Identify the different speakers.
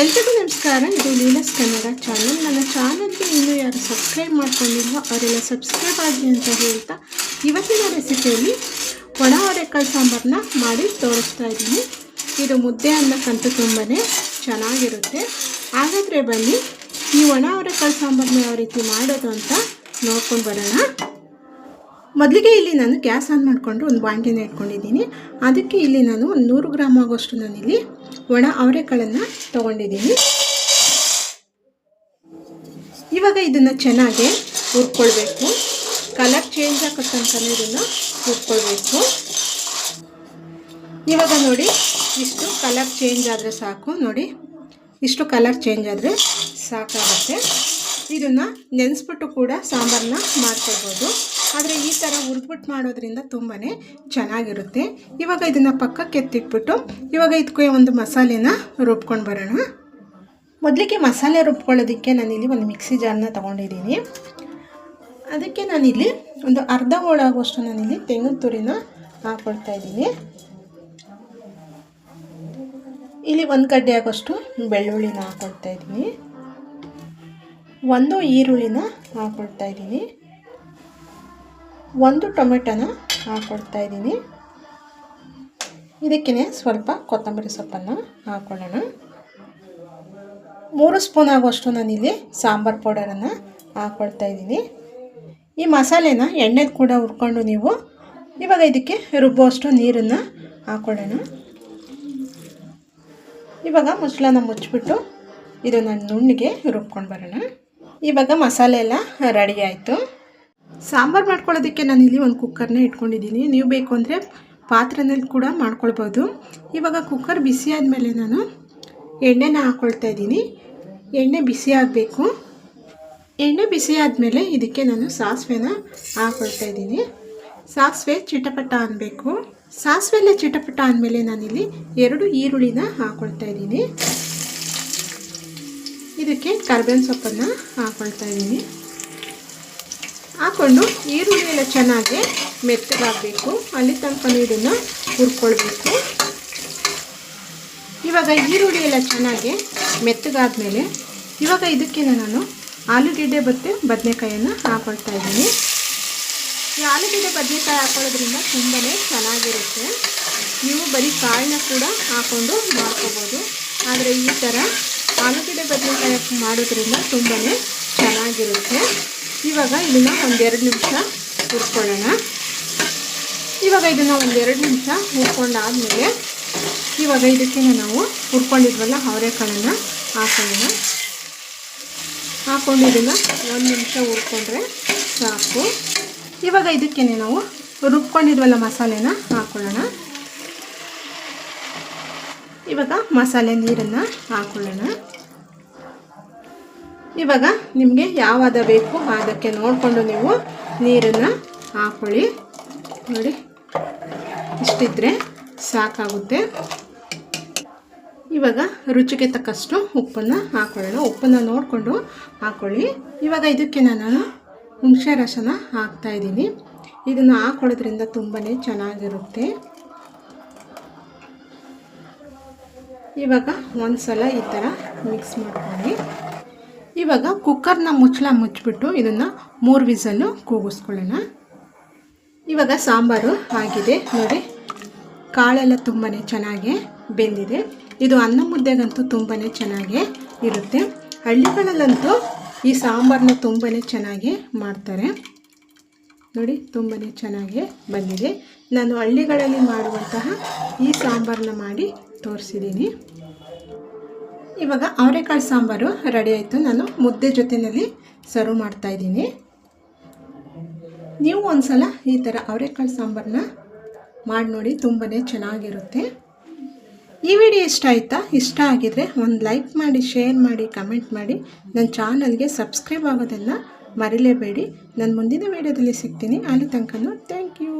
Speaker 1: ಎಲ್ರಿಗೂ ನಮಸ್ಕಾರ. ಇದು ಲೀಲಸ್ ಕನ್ನಡ ಚಾನಲ್ ನನ್ನ ಚಾನಲ್ಗೆ ಇನ್ನೂ ಯಾರು ಸಬ್ಸ್ಕ್ರೈಬ್ ಮಾಡ್ಕೊಂಡಿಲ್ವೋ ಅವರೆಲ್ಲ ಸಬ್ಸ್ಕ್ರೈಬ್ ಆಗಿ ಅಂತ ಹೇಳ್ತಾ ಇವತ್ತಿನ ರೆಸಿಪಿಯಲ್ಲಿ ಒಣ ಅವರೆಕಾಳು ಸಾಂಬಾರನ್ನ ಮಾಡಿ ತೋರಿಸ್ತಾ ಇದ್ದೀನಿ. ಇದು ಮುದ್ದೆ ಅನ್ನಕ್ಕಂತೂ ತುಂಬಾ ಚೆನ್ನಾಗಿರುತ್ತೆ. ಹಾಗಾದರೆ ಬನ್ನಿ, ಈ ಒಣ ಅವರೆಕಾಳು ಸಾಂಬಾರನ್ನ ಯಾವ ರೀತಿ ಮಾಡೋದು ಅಂತ ನೋಡ್ಕೊಂಡು ಬರೋಣ. ಮೊದಲಿಗೆ ಇಲ್ಲಿ ನಾನು ಗ್ಯಾಸ್ ಆನ್ ಮಾಡಿಕೊಂಡು ಒಂದು ಬಾಂಡಿನ ಇಟ್ಕೊಂಡಿದ್ದೀನಿ. ಅದಕ್ಕೆ ಇಲ್ಲಿ ನಾನು ಒಂದು ನೂರು ಗ್ರಾಮ್ ಆಗೋಷ್ಟು ನಾನಿಲ್ಲಿ ಒಣ ಅವರೆಕಾಳನ್ನು ತೊಗೊಂಡಿದ್ದೀನಿ. ಇವಾಗ ಇದನ್ನು ಚೆನ್ನಾಗಿ ಹುರ್ಕೊಳ್ಬೇಕು. ಕಲರ್ ಚೇಂಜ್ ಆಗೋ ಇದನ್ನು ಹುರ್ಕೊಳ್ಬೇಕು. ಇವಾಗ ನೋಡಿ, ಇಷ್ಟು ಕಲರ್ ಚೇಂಜ್ ಆದರೆ ಸಾಕು. ನೋಡಿ, ಇಷ್ಟು ಕಲರ್ ಚೇಂಜ್ ಆದರೆ ಸಾಕಾಗುತ್ತೆ. ಇದನ್ನು ನೆನೆಸ್ಬಿಟ್ಟು ಕೂಡ ಸಾಂಬಾರನ್ನ ಮಾಡ್ಕೊಳ್ಬೋದು. ಆದರೆ ಈ ಥರ ಉರ್ಬಿಟ್ಟು ಮಾಡೋದ್ರಿಂದ ತುಂಬಾ ಚೆನ್ನಾಗಿರುತ್ತೆ. ಇವಾಗ ಇದನ್ನು ಪಕ್ಕಕ್ಕೆ ಎತ್ತಿಟ್ಬಿಟ್ಟು, ಇವಾಗ ಇದಕ್ಕೆ ಒಂದು ಮಸಾಲೆನ ರುಬ್ಕೊಂಡು ಬರೋಣ. ಮೊದಲಿಗೆ ಮಸಾಲೆ ರುಬ್ಕೊಳ್ಳೋದಕ್ಕೆ ನಾನಿಲ್ಲಿ ಒಂದು ಮಿಕ್ಸಿ ಜಾರ್ನ ತೊಗೊಂಡಿದ್ದೀನಿ. ಅದಕ್ಕೆ ನಾನಿಲ್ಲಿ ಒಂದು ಅರ್ಧ ಹೋಳಾಗುವಷ್ಟು ನಾನಿಲ್ಲಿ ತೆಂಗಿನ ತುರಿನ ಹಾಕ್ಕೊಳ್ತಾ ಇದ್ದೀನಿ. ಇಲ್ಲಿ ಒಂದು ಗಡ್ಡೆ ಆಗೋಷ್ಟು ಬೆಳ್ಳುಳ್ಳಿನ ಹಾಕ್ಕೊಳ್ತಾ ಇದ್ದೀನಿ. ಒಂದು ಈರುಳ್ಳಿನ ಹಾಕ್ಕೊಳ್ತಾ ಇದ್ದೀನಿ. ಒಂದು ಟೊಮೆಟೊನ ಹಾಕ್ಕೊಡ್ತಾ ಇದ್ದೀನಿ. ಇದಕ್ಕೇ ಸ್ವಲ್ಪ ಕೊತ್ತಂಬರಿ ಸೊಪ್ಪನ್ನು ಹಾಕ್ಕೊಳ್ಳೋಣ ಮೂರು ಸ್ಪೂನ್ ಆಗುವಷ್ಟು ನಾನಿಲ್ಲಿ ಸಾಂಬಾರು ಪೌಡರನ್ನು ಹಾಕ್ಕೊಳ್ತಾ ಇದ್ದೀನಿ. ಈ ಮಸಾಲೆನ ಎಣ್ಣೆದು ಕೂಡ ಹುರ್ಕೊಂಡು ನೀವು ಇವಾಗ ಇದಕ್ಕೆ ರುಬ್ಬುವಷ್ಟು ನೀರನ್ನು ಹಾಕ್ಕೊಳ್ಳೋಣ ಇವಾಗ ಮುಚ್ಚಳನ ಮುಚ್ಚಿಬಿಟ್ಟು ಇದನ್ನು ನುಣ್ಣಿಗೆ ರುಬ್ಕೊಂಡು ಬರೋಣ. ಇವಾಗ ಮಸಾಲೆ ಎಲ್ಲ ರೆಡಿ ಆಯಿತು. ಸಾಂಬಾರು ಮಾಡ್ಕೊಳ್ಳೋದಕ್ಕೆ ನಾನು ಇಲ್ಲಿ ಒಂದು ಕುಕ್ಕರ್ನ ಇಟ್ಕೊಂಡಿದ್ದೀನಿ. ನೀವು ಬೇಕು ಅಂದರೆ ಪಾತ್ರೆನಲ್ಲಿ ಕೂಡ ಮಾಡ್ಕೊಳ್ಬೋದು. ಇವಾಗ ಕುಕ್ಕರ್ ಬಿಸಿ ಆದಮೇಲೆ ನಾನು ಎಣ್ಣೆನ ಹಾಕ್ಕೊಳ್ತಾ ಇದ್ದೀನಿ. ಎಣ್ಣೆ ಬಿಸಿ ಆಗಬೇಕು. ಎಣ್ಣೆ ಬಿಸಿ ಆದಮೇಲೆ ಇದಕ್ಕೆ ನಾನು ಸಾಸಿವೆನ ಹಾಕ್ಕೊಳ್ತಾ ಇದ್ದೀನಿ. ಸಾಸಿವೆ ಚಿಟಪಟ ಅನ್ನಬೇಕು ಸಾಸಿವೆಲ್ಲ ಚಿಟಪಟ ಅಂದಮೇಲೆ ನಾನಿಲ್ಲಿ ಎರಡು ಈರುಳ್ಳಿನ ಹಾಕ್ಕೊಳ್ತಾ ಇದ್ದೀನಿ. ಇದಕ್ಕೆ ಕರ್ಬೇವಿನ ಸೊಪ್ಪನ್ನು ಹಾಕ್ಕೊಳ್ತಾ ಇದ್ದೀನಿ. ಹಾಕ್ಕೊಂಡು ಈರುಳ್ಳಿ ಎಲ್ಲ ಚೆನ್ನಾಗಿ ಮೆತ್ತಗಾಗಬೇಕು. ಅಲ್ಲಿ ತನಕ ಇದನ್ನು ಹುರ್ಕೊಳ್ಬೇಕು. ಇವಾಗ ಈರುಳ್ಳಿ ಎಲ್ಲ ಚೆನ್ನಾಗಿ ಮೆತ್ತಗಾದ್ಮೇಲೆ ಇವಾಗ ಇದಕ್ಕೆ ನಾನು ಆಲೂಗೆಡ್ಡೆ ಮತ್ತು ಬದನೆಕಾಯನ್ನು ಹಾಕೊಳ್ತಾ ಇದ್ದೀನಿ. ಈ ಆಲೂಗೆಡ್ಡೆ ಬದನೆಕಾಯಿ ಹಾಕೊಳ್ಳೋದ್ರಿಂದ ತುಂಬಾ ಚೆನ್ನಾಗಿರುತ್ತೆ. ನೀವು ಬರೀ ಕಾಳನ್ನ ಕೂಡ ಹಾಕ್ಕೊಂಡು ಮಾಡ್ಕೋಬೋದು. ಆದರೆ ಈ ಥರ ಆಲೂಗೆಡ್ಡೆ ಬದನೆಕಾಯಿ ಮಾಡೋದ್ರಿಂದ ತುಂಬಾ ಚೆನ್ನಾಗಿರುತ್ತೆ. ಇವಾಗ ಇದನ್ನು ಒಂದೆರಡು ನಿಮಿಷ ಹುರ್ಕೊಳ್ಳೋಣ ಇವಾಗ ಇದನ್ನು ಒಂದೆರಡು ನಿಮಿಷ ಹುರ್ಕೊಂಡಾದಮೇಲೆ ಇವಾಗ ಇದಕ್ಕೆ ನಾವು ಹುರ್ಕೊಂಡಿದ್ವಲ್ಲ ಅವರೆಕಾಳನ್ನು ಹಾಕೊಳ್ಳೋಣ. ಹಾಕ್ಕೊಂಡು ಇದನ್ನು ಒಂದು ನಿಮಿಷ ಹುರ್ಕೊಂಡ್ರೆ ಸಾಕು. ಇವಾಗ ಇದಕ್ಕೆ ನಾವು ರುಬ್ಕೊಂಡಿದ್ವಲ್ಲ ಮಸಾಲೆನ ಹಾಕ್ಕೊಳ್ಳೋಣ ಇವಾಗ ಮಸಾಲೆ ನೀರನ್ನು ಹಾಕ್ಕೊಳ್ಳೋಣ ಇವಾಗ ನಿಮಗೆ ಯಾವಾದ ಬೇಕು ಅದಕ್ಕೆ ನೋಡಿಕೊಂಡು ನೀವು ನೀರನ್ನು ಹಾಕೊಳ್ಳಿ. ನೋಡಿ, ಇಷ್ಟಿದ್ರೆ ಸಾಕಾಗುತ್ತೆ. ಇವಾಗ ರುಚಿಗೆ ತಕ್ಕಷ್ಟು ಉಪ್ಪನ್ನು ಹಾಕ್ಕೊಳ್ಳೋಣ ಉಪ್ಪನ್ನು ನೋಡಿಕೊಂಡು ಹಾಕೊಳ್ಳಿ. ಇವಾಗ ಇದಕ್ಕೆ ನಾನು ಹುಣಸೆ ರಸನ ಹಾಕ್ತಾಯಿದ್ದೀನಿ ಇದನ್ನು ಹಾಕೊಳ್ಳೋದ್ರಿಂದ ತುಂಬಾ ಚೆನ್ನಾಗಿರುತ್ತೆ. ಇವಾಗ ಒಂದು ಸಲ ಈ ಥರ ಮಿಕ್ಸ್ ಮಾಡ್ಕೊಳ್ಳಿ. ಇವಾಗ ಕುಕ್ಕರ್ನ ಮುಚ್ಚಳ ಮುಚ್ಚಿಬಿಟ್ಟು ಇದನ್ನು ಮೂರು ವಿಸಲು ಕೂಗಿಸ್ಕೊಳ್ಳೋಣ. ಇವಾಗ ಸಾಂಬಾರು ಆಗಿದೆ. ನೋಡಿ, ಕಾಳೆಲ್ಲ ತುಂಬಾ ಚೆನ್ನಾಗಿ ಬೆಂದಿದೆ. ಇದು ಅನ್ನ ಮುದ್ದೆಗಂತೂ ತುಂಬಾ ಚೆನ್ನಾಗಿ ಇರುತ್ತೆ. ಹಳ್ಳಿಗಳಲ್ಲಂತೂ ಈ ಸಾಂಬಾರನ್ನ ತುಂಬಾ ಚೆನ್ನಾಗಿ ಮಾಡ್ತಾರೆ. ನೋಡಿ ತುಂಬಾ ಚೆನ್ನಾಗಿ ಬಂದಿದೆ. ನಾನು ಹಳ್ಳಿಗಳಲ್ಲಿ ಮಾಡುವಂತಹ ಈ ಸಾಂಬಾರನ್ನ ಮಾಡಿ ತೋರಿಸಿದ್ದೀನಿ. ಇವಾಗ ಅವರೆಕಾಳು ಸಾಂಬಾರು ರೆಡಿ ಆಯಿತು. ನಾನು ಮುದ್ದೆ ಜೊತೆಯಲ್ಲಿ ಸರ್ವ್ ಮಾಡ್ತಾಯಿದ್ದೀನಿ ನೀವು ಒಂದ್ಸಲ ಈ ಥರ ಅವರೆಕಾಳು ಸಾಂಬಾರನ್ನ ಮಾಡಿ ನೋಡಿ ತುಂಬಾ ಚೆನ್ನಾಗಿರುತ್ತೆ. ಈ ವಿಡಿಯೋ ಇಷ್ಟ ಆಯಿತಾ? ಇಷ್ಟ ಆಗಿದರೆ ಒಂದು ಲೈಕ್ ಮಾಡಿ ಶೇರ್ ಮಾಡಿ ಕಮೆಂಟ್ ಮಾಡಿ. ನನ್ನ ಚಾನಲ್ಗೆ ಸಬ್ಸ್ಕ್ರೈಬ್ ಆಗೋದನ್ನು ಮರಿಲೇಬೇಡಿ. ನಾನು ಮುಂದಿನ ವೀಡಿಯೋದಲ್ಲಿ ಸಿಗ್ತೀನಿ. ಅಲ್ಲಿ ತನಕನೂ ಥ್ಯಾಂಕ್ ಯು